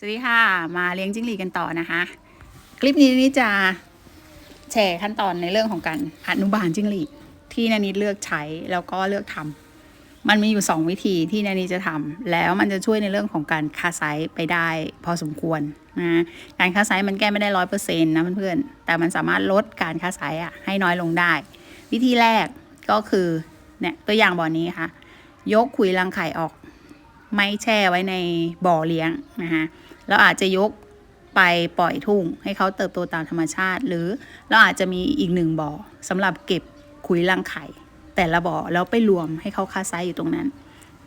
สวัสดีค่ะ มาเลี้ยงจิ้งหรีดกันต่อนะคะ คลิปนี้นี่จะแชร์ขั้นตอนในเรื่องของการอนุบาลจิ้งหรีดที่นานิดเลือกใช้แล้วก็เลือกทำมันมีอยู่ 2 วิธีที่นานิดจะทำแล้วมันจะช่วยในเรื่องของการคาไซไปได้พอสมควรนะการคาไซมันแก้ไม่ได้ร้อยเปอร์เซ็นต์นะเพื่อนๆแต่มันสามารถลดการคาไซอะให้น้อยลงได้ วิธีแรกก็คือเนี่ยตัวอย่างบ่อนี้ค่ะ ยกขุยรังไข่ออก ไม่แช่ไว้ในบ่อเลี้ยงนะคะเราอาจจะยกไปปล่อยทุ่ง ให้เขาเติบโตตามธรรมชาติ หรือเราอาจจะมีอีกหนึ่งบ่อสำหรับเก็บขุยรังไข่ แต่ละบ่อแล้วไปรวมให้เขาคาไซส์อยู่ตรงนั้น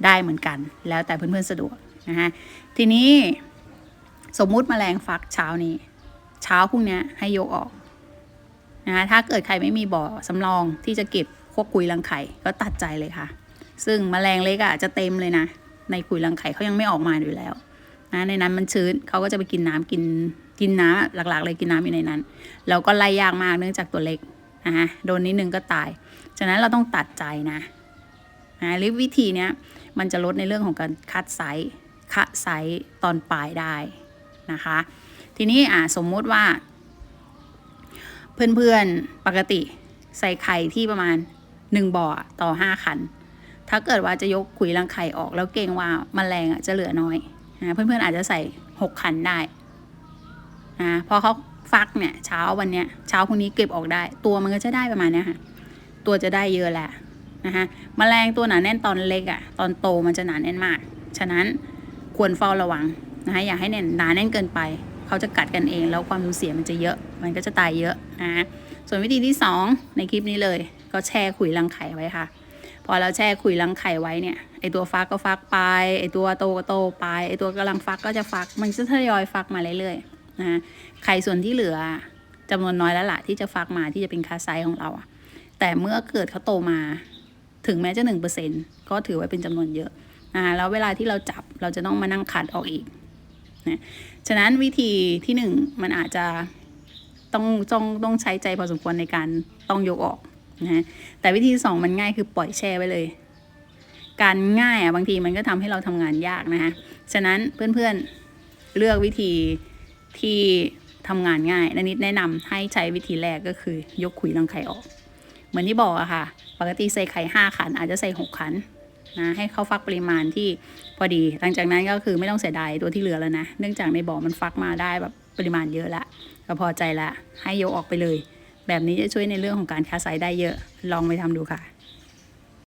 ได้เหมือนกัน แล้วแต่เพื่อนๆสะดวกนะคะทีนี้สมมุติแมลงฟักเช้านี้ เช้าพรุ่งนี้ให้ยกออกนะคะถ้าเกิดใครไม่มีบ่อสำรองที่จะเก็บพวกขุยรังไข่ก็ตัดใจเลยค่ะ ซึ่งแมลงเล็กอะ่ะจะเต็มเลยนะ ในขุยรังไข่เขายังไม่ออกมาอยู่แล้วนะในนั้นมันชื้นเขาก็จะไปกินน้ำกินกินน้ำหลักๆเลยกินน้ำอยู่ในนั้น แล้วก็ไล่ยากมากเนื่องจากตัวเล็กนะคะโดนนิดนึงก็ตาย ฉะนั้นเราต้องตัดใจนะนะลิวิธีเนี้ยมันจะลดในเรื่องของการคัดไซส์คัดไซส์ตอนปลายได้นะคะ ทีนี้อ่าสมมุติว่า เพื่อนๆปกติใส่ไข่ที่ประมาณ 1 บ่อต่อ 5 ขัน ถ้าเกิดว่าจะยกขุยรังไข่ออก แล้วเกรงว่าแมลงอะจะเหลือน้อยนะเพื่อนๆอาจจะใส่ 6 ขันได้นะพอเขาฟักเนี่ยเช้าวันเนี้ยเช้าพรุ่งนี้เก็บออกได้ ตัวมันก็จะได้ประมาณนี้ค่ะ ตัวจะได้เยอะแหละนะคะแมลงตัวหนาแน่นตอนเล็กอะ่ะ ตอนโตมันจะหนาแน่นมาก ฉะนั้นควรเฝ้าระวังนะคะอย่าให้แน่นหนาแน่นเกินไป เขาจะกัดกันเองแล้วความสูญเสียมันจะเยอะ มันก็จะตายเยอะนะส่วนวิธีที่ 2 ในคลิปนี้เลย ก็แช่ขุยรังไข่ไว้ค่ะ อเราแช่ขุยรังไข่ไว้เนี่ยไอตัวฟักก็ฟักไปไอตัวโตก็โตไปไอตัวกำลังฟักก็จะฟัก มันจะทยอยฟักมาเรื่อยๆนะไข่ส่วนที่เหลือจำนวนน้อยแล้วล่ะที่จะฟักมาที่จะเป็นคาไซของเราอะแต่เมื่อเกิดเขาโตมาถึงแม้จะหนึ่งเปอร์เซ็นก็ถือว่าเป็นจำนวนเยอะนะแล้วเวลาที่เราจับเราจะต้องมานั่งขัดออกอีกนะฉะนั้นวิธีที่หนึ่งมันอาจจะต้องต้องต้องใช้ใจพอสมควรในการต้องยกออก นะแต่วิธีสองมันง่ายคือปล่อยแช่ไว้เลย การง่ายอะบางทีมันก็ทำให้เราทำงานยากนะคะฉะนั้นเพื่อนๆเลือกวิธีที่ทำงานง่ายนันิดแนะนำให้ใช้วิธีแรกก็คือยกขุยรังไข่ออก เหมือนที่บอกอะค่ะ ปกติใส่ไข่ห้าขัน อาจจะใส่หกขันนะให้เขาฟักปริมาณที่พอดี หลังจากนั้นก็คือไม่ต้องเสียดายตัวที่เหลือแล้วนะ เนื่องจากในบ่อมันฟักมาได้แบบปริมาณเยอะละก็พอใจละให้โยกออกไปเลย แบบนี้จะช่วยในเรื่องของการค้าไซได้เยอะ ลองไปทำดูค่ะ